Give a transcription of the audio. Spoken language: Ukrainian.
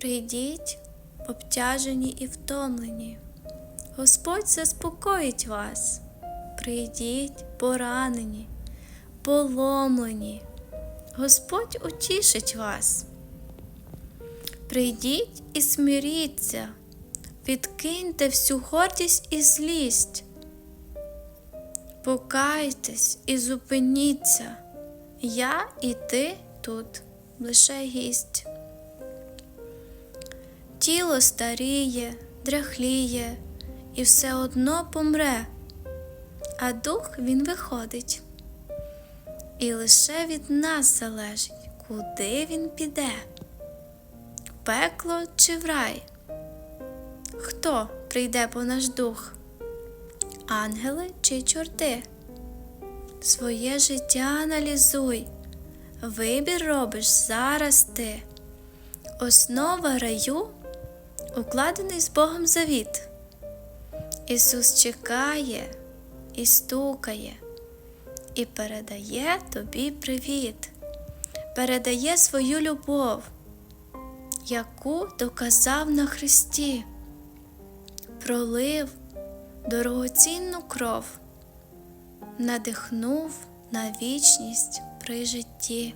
Прийдіть, обтяжені і втомлені. Господь заспокоїть вас. Прийдіть, поранені, поломлені. Господь утішить вас. Прийдіть і смиріться, відкиньте всю гордість і злість. Покайтесь і зупиніться. Я і ти тут лише гість. Тіло старіє, дряхліє і все одно помре, а дух він виходить. І лише від нас залежить, куди він піде в пекло чи в рай. Хто прийде по наш дух? Ангели чи чорти? Своє життя аналізуй, вибір робиш зараз ти. Основа раю укладений з Богом завіт. Ісус чекає і стукає, і передає тобі привіт, передає свою любов, яку доказав на Христі, пролив дорогоцінну кров, надихнув на вічність при житті.